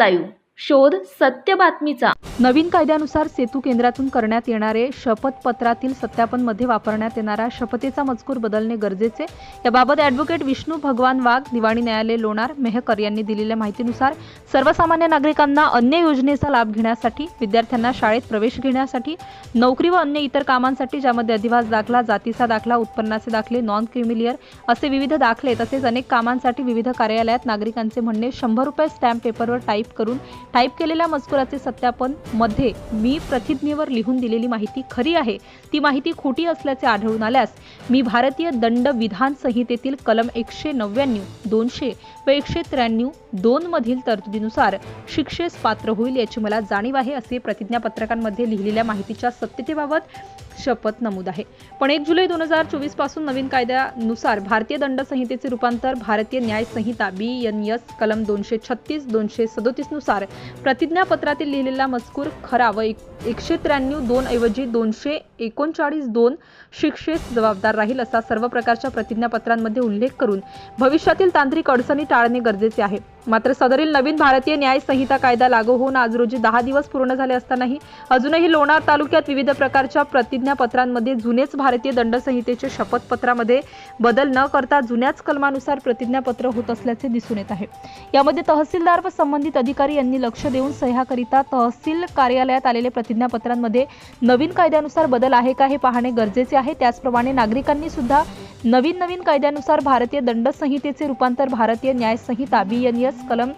Live. शोध सत्य बातमीचा. नवीन कायद्यानुसार सेतू केंद्रातून करण्यात येणारे शपथपत्रातील सत्यापनमध्ये वापरण्यात येणारा शपथेचा मजकूर बदलणे गरजेचे. याबाबत ॲडव्होकेट विष्णू भगवान वाघ दिवाणी न्यायालय लोणार मेहकर यांनी दिलेल्या माहितीनुसार सर्वसामान्य नागरिकांना अन्य योजनेचा लाभ घेण्यासाठी विद्यार्थ्यांना शाळेत प्रवेश घेण्यासाठी नोकरी व अन्य इतर कामांसाठी ज्यामध्ये अधिवास दाखला जातीचा दाखला उत्पन्नाचे दाखले नॉन क्रिमिलियर असे विविध दाखले तसेच अनेक कामांसाठी विविध कार्यालयात नागरिकांचे म्हणणे शंभर रुपये स्टॅम्प पेपरवर टाईप करून टाईप केलेल्या मजकुराचे सत्यापन मध्ये मी प्रतिज्ञेवर लिहून दिलेली माहिती खरी आहे. ती माहिती खोटी असल्याचे आढळून आल्यास मी भारतीय दंड विधान संहितेतील कलम एकशे नव्याण्णव दोनशे व एकशे त्र्याण्णव दोन मधील तरतुदीनुसार शिक्षेस पात्र होईल याची मला जाणीव आहे असे प्रतिज्ञापत्रकांमध्ये लिहिलेल्या माहितीच्या सत्यतेबाबत शपथ नमूद आहे. पण एक जुलै दोन हजार चोवीसपासून नवीन कायद्यानुसार भारतीय दंड संहितेचे रूपांतर भारतीय न्याय संहिता बी एन एस कलम दोनशे छत्तीस दोनशे सदोतीसनुसार प्रतिज्ञापत्रातील लिहिलेला मजकूर खरा व एक- एकशे त्र्याण्णव दोन ऐवजी दोनशे एकोणचाळीस दोन शिक्षेस जबाबदार राहील असा सर्व प्रकारच्या प्रतिज्ञापत्रांमध्ये उल्लेख करून भविष्यातील तांत्रिक अडचणी टाळणे गरजेचे आहे. मात्र सदरील नवीन भारतीय न्याय संहिता कायदा लागू होऊन आज रोजी दहा दिवस पूर्ण झाले असतानाही अजूनही लोणार तालुक्यात विविध प्रकारच्या प्रतिज्ञापत्रांमध्ये जुनेच भारतीय दंड संहितेचे शपथपत्रामध्ये बदल न करता जुन्याच कलमानुसार प्रतिज्ञापत्र होत असल्याचे दिसून येत आहे. यामध्ये तहसीलदार व संबंधित अधिकारी यांनी लक्ष देऊन सह्याकरिता तहसील कार्यालयात आलेले प्रति प्रतिज्ञापत्रांमध्ये नवीन कायद्यानुसार बदल आहे का हे पाहणे गरजेचे आहे. त्याचप्रमाणे नागरिकांनी सुद्धा नवीन नवीन कायद्यानुसार भारतीय दंड संहितेचे रूपांतर भारतीय न्याय संहिता बी एन एस कलम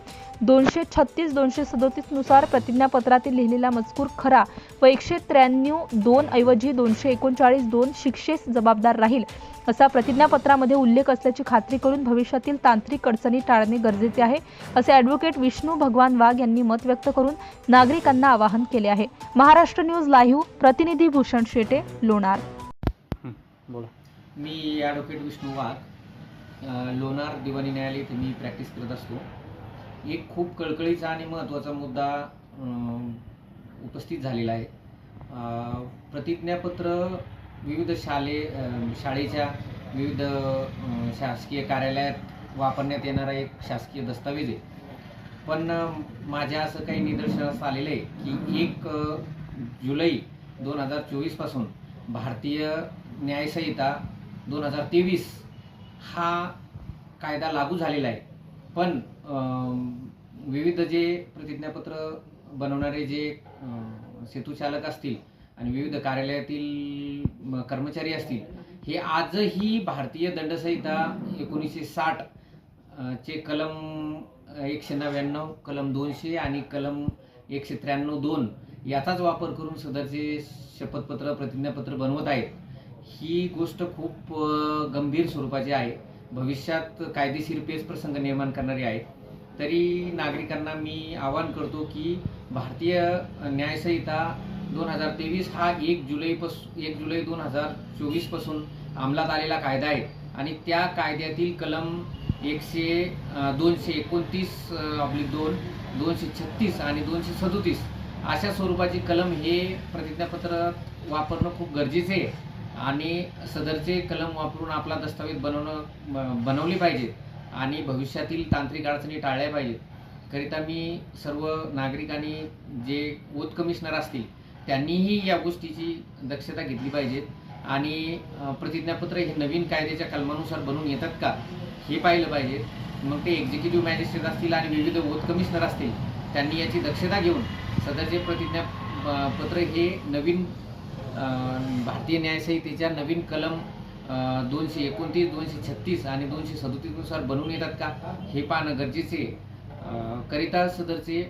दोनशे छत्तीस दोनशे सदोतीसनुसार प्रतिज्ञापत्रातील लिहिलेला मजकूर खरा व एकशे त्र्याण्णव दोन ऐवजी दोनशे एकोणचाळीस दोन शिक्षेस जबाबदार राहील असा प्रतिज्ञापत्रामध्ये उल्लेख असल्याची खात्री करून भविष्यातील तांत्रिक अडचणी टाळणे गरजेचे आहे असे ॲडव्होकेट विष्णू भगवान वाघ यांनी मत व्यक्त करून नागरिकांना आवाहन केले आहे. महाराष्ट्र न्यूज लाईव्ह प्रतिनिधी भूषण शेटे लोणार. हं, मी ॲडव्होकेट विष्णू वाघ लोणार दिवाणी न्यायालय इथे मी प्रॅक्टिस करत असतो. एक खूप कळकळीचा आणि महत्त्वाचा मुद्दा उपस्थित झालेला आहे. प्रतिज्ञापत्र विविध शाले शाळेच्या विविध शासकीय कार्यालयात वापरण्यात येणारा एक शासकीय दस्तावेज आहे. पण माझ्या असं काही निदर्शनास आलेलं आहे की एक जुलै दोन हजार चोवीसपासून भारतीय न्यायसंहिता दोन हजार तेवीस हा कायदा लागू झालेला आहे. पण विविध जे प्रतिज्ञापत्र बनवणारे जे सेतूचालक असतील आणि विविध कार्यालयातील कर्मचारी असतील हे आजही भारतीय दंडसंहिता एकोणीसशे साठ चे कलम एकशे नव्याण्णव कलम दोनशे आणि कलम एकशे त्र्याण्णव दोन याचाच वापर करून सदरचे शपथपत्र प्रतिज्ञापत्र बनवत आहेत. ही गोष्ट खूप गंभीर स्वरूपाची आहे. भविष्यात कायदेशीर पेच प्रसंग निर्माण करणारी आहेत. तरी नागरिकांना मी आवाहन करतो की भारतीय न्यायसंहिता दोन हजार तेवीस हा एक जुलैपासून एक जुलै दोन हजार चोवीसपासून अंमलात आलेला कायदा आहे. आणि त्या कायद्यातील कलम एकशे दोनशे एकोणतीस आपली दोन दोनशे छत्तीस आणि दोनशे सदोतीस अशा स्वरूपाचे कलम हे प्रतिज्ञापत्र वापरणं खूप गरजेचे आहे. आणि सदरचे कलम वापरून आपला दस्तावेज बनवणं ब- बनवले पाहिजेत आणि भविष्यातील तांत्रिक अडचणी टाळल्या पाहिजेत. करिता मी सर्व नागरिकांनी जे ओत कमिशनर असतील त्यांनीही या गोष्टीची दक्षता घेतली पाहिजे आणि प्रतिज्ञापत्र हे नवीन कायद्याच्या कलमानुसार बनवून येतात का हे पाहिलं पाहिजे. मग ते एक्झिक्युटिव्ह मॅजिस्ट्रेट असतील आणि विविध ओत कमिशनर असतील त्यांनी याची दक्षता घेऊन सदरचे प्रतिज्ञा पत्र हे नवीन भारतीय न्यायसंहितेच्या नवीन कलम दोनशे एकोणतीस दोनशे छत्तीस आणि दोनशे सदोतीसनुसार बनवून येतात का? हे पाहणं गरजेचे करिता सदरचे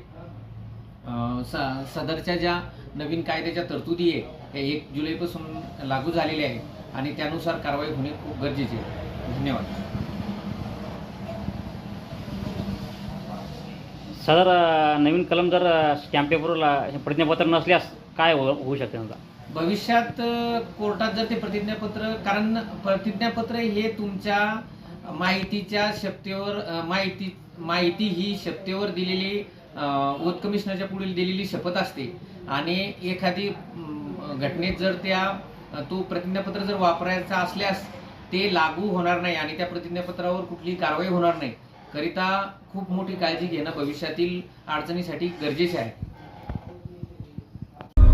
स सदरच्या ज्या नवीन कायद्याच्या तरतुदी आहे त्या एक जुलैपासून लागू झालेल्या आहे आणि त्यानुसार कारवाई होणे खूप गरजेचे आहे. धन्यवाद. सदर नवीन कलम जर स्टॅम्प पेपरला प्रतिज्ञापत्र नसल्यास काय हो होऊ शकते समजा भविष्यात कोर्टात जर ते प्रतिज्ञापत्र कारण प्रतिज्ञापत्र हे तुमच्या माहितीच्या शपथेवर माहिती माहिती ही शपथेवर दिलेली अ, कमिशनरच्या पुढील दिलेली शपथ असते. आणि एखादी घटनेत जर त्या तो प्रतिज्ञापत्र जर वापरायचा असल्यास ते लागू होणार नाही आणि त्या प्रतिज्ञापत्रावर कुठलीही कारवाई होणार नाही. करिता खूप मोठी काळजी घेणं भविष्यातील अडचणीसाठी गरजेचे आहे.